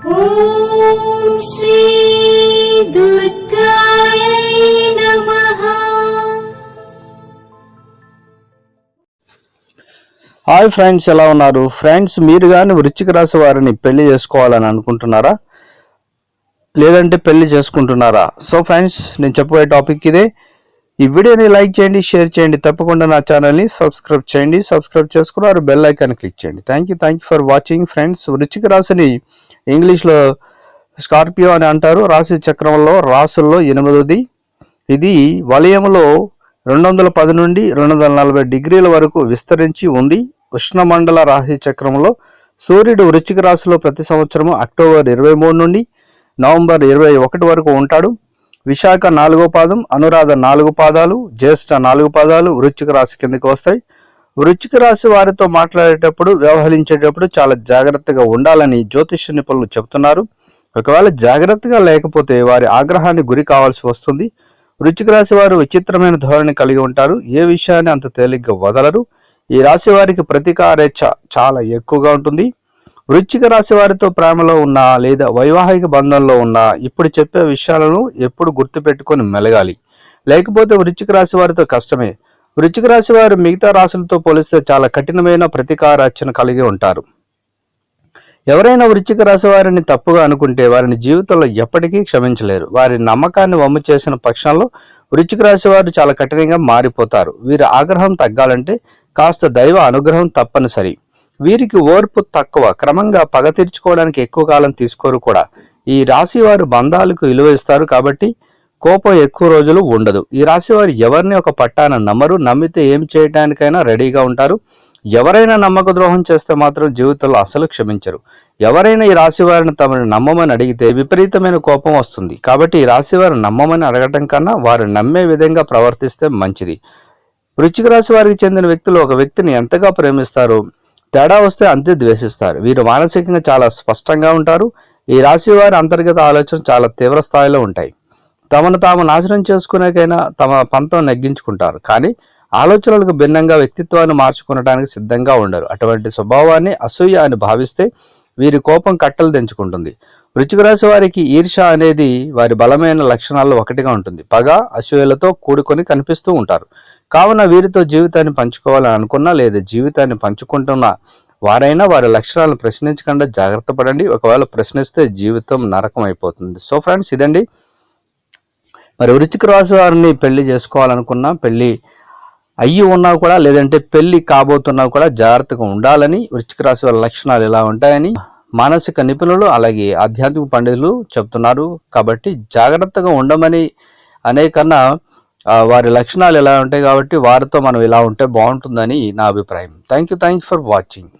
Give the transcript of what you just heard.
ॐ श्री दुर्गायै नमः hi friends ఎలా ఉన్నారు ఫ్రెండ్స్ మీరు కానీ వృశ్చిక రాశి వారిని పెళ్లి చేసుకోవాలని అనుకుంటున్నారా లేదంటే పెళ్లి చేసుకుంటున్నారా సో ఫ్రెండ్స్ నేను చెప్పబోయే టాపిక్ ఇదే ఈ వీడియోని లైక్ చేయండి షేర్ చేయండి తప్పకుండా నా ఛానల్ని సబ్స్క్రైబ్ చేయండి సబ్స్క్రైబ్ చేసుకున్నారు బెల్ ఐకాన్ క్లిక్ చేయండి thank you thank you for watching friends వృశ్చిక రాశిని ఇంగ్లీష్లో స్కార్పియో అని అంటారు. రాశి చక్రంలో రాసుల్లో ఎనిమిదోది. ఇది వలయంలో రెండు వందల పది నుండి రెండు వందల నలభై డిగ్రీల వరకు విస్తరించి ఉంది. ఉష్ణమండల రాశి చక్రంలో సూర్యుడు వృశ్చిక రాశిలో ప్రతి సంవత్సరము అక్టోబర్ ఇరవై మూడు నుండి నవంబర్ ఇరవై ఒకటి వరకు ఉంటాడు. విశాఖ నాలుగో పాదం అనురాధ నాలుగు పాదాలు జ్యేష్ఠ నాలుగు పాదాలు వృశ్చిక రాశి కిందకి వస్తాయి. వృచ్చిక రాశి వారితో మాట్లాడేటప్పుడు వ్యవహరించేటప్పుడు చాలా జాగ్రత్తగా ఉండాలని జ్యోతిష నిపుణులు చెబుతున్నారు. ఒకవేళ జాగ్రత్తగా లేకపోతే వారి ఆగ్రహానికి గురి కావాల్సి వస్తుంది. వృచ్చిక రాశి వారు విచిత్రమైన ధోరణి కలిగి ఉంటారు. ఏ విషయాన్ని అంత తేలిగ్గా వదలరు. ఈ రాశి వారికి ప్రతీకారేచ్ఛ చాలా ఎక్కువగా ఉంటుంది. వృచ్చిక రాశి వారితో ప్రేమలో ఉన్నా లేదా వైవాహిక బంధంలో ఉన్నా ఇప్పుడు చెప్పే విషయాలను ఎప్పుడు గుర్తుపెట్టుకొని మెలగాలి. లేకపోతే వృచ్చిక రాశి వారితో కష్టమే. వృచ్చిక రాశి వారు మిగతా రాశులతో పోలిస్తే చాలా కఠినమైన ప్రతీకారార్చన కలిగి ఉంటారు. ఎవరైనా వృచ్చిక రాశి వారిని తప్పుగా అనుకుంటే వారిని జీవితంలో ఎప్పటికీ క్షమించలేరు. వారి నమ్మకాన్ని వమ్ము చేసిన పక్షంలో వృచ్చిక రాశి వారు చాలా కఠినంగా మారిపోతారు. వీరి ఆగ్రహం తగ్గాలంటే కాస్త దైవ అనుగ్రహం తప్పనిసరి. వీరికి ఓర్పు తక్కువ. క్రమంగా పగ తీర్చుకోవడానికి ఎక్కువ కాలం తీసుకోరు కూడా. ఈ రాశి వారు బంధాలకు విలువ ఇస్తారు కాబట్టి కోపం ఎక్కువ రోజులు ఉండదు. ఈ రాశి వారు ఎవరిని ఒక పట్టాన నమ్మరు నమ్మితే ఏం చేయడానికైనా రెడీగా ఉంటారు. ఎవరైనా నమ్మక ద్రోహం చేస్తే మాత్రం జీవితంలో అసలు క్షమించరు. ఎవరైనా ఈ రాశి వారిని తమను నమ్మమని అడిగితే విపరీతమైన కోపం వస్తుంది. కాబట్టి ఈ రాశి వారు నమ్మమని అడగటం కన్నా వారు నమ్మే విధంగా ప్రవర్తిస్తే మంచిది. వృచ్చిక రాశి వారికి చెందిన వ్యక్తులు ఒక వ్యక్తిని ఎంతగా ప్రేమిస్తారు తేడా వస్తే అంతే ద్వేషిస్తారు. వీరు మానసికంగా చాలా స్పష్టంగా ఉంటారు. ఈ రాశి వారి అంతర్గత ఆలోచన చాలా తీవ్ర స్థాయిలో ఉంటాయి. తమను తాము నాశనం చేసుకునేకైనా తమ పంతం నెగ్గించుకుంటారు. కానీ ఆలోచనలకు భిన్నంగా వ్యక్తిత్వాన్ని మార్చుకునడానికి సిద్ధంగా ఉండరు. అటువంటి స్వభావాన్ని అసూయ అని భావిస్తే వీరి కోపం కట్టలు తెంచుకుంటుంది. వృశ్చిక రాశి వారికి ఈర్ష అనేది వారి బలమైన లక్షణాల్లో ఒకటిగా ఉంటుంది. పగ అసూయలతో కూడుకొని కనిపిస్తూ ఉంటారు. కావున వీరితో జీవితాన్ని పంచుకోవాలని అనుకున్నా లేదా జీవితాన్ని పంచుకుంటున్న వారైనా వారి లక్షణాలను ప్రశ్నించకుండా జాగ్రత్త పడండి. ఒకవేళ ప్రశ్నిస్తే జీవితం నరకం అయిపోతుంది సో ఫ్రెండ్స్ ఇదండి. మరి వృచ్చిక రాశి వారిని పెళ్ళి చేసుకోవాలనుకున్నా పెళ్ళి అయ్యి ఉన్నా కూడా లేదంటే పెళ్ళి కాబోతున్నా కూడా జాగ్రత్తగా ఉండాలని వృచ్చిక రాశి వారి లక్షణాలు ఎలా ఉంటాయని మానసిక నిపుణులు అలాగే ఆధ్యాత్మిక పండితులు చెప్తున్నారు. కాబట్టి జాగ్రత్తగా ఉండమని అనేకన్నా వారి లక్షణాలు ఎలా ఉంటాయి కాబట్టి వారితో మనం ఇలా ఉంటే బాగుంటుందని నా అభిప్రాయం. Thank you thank you for watching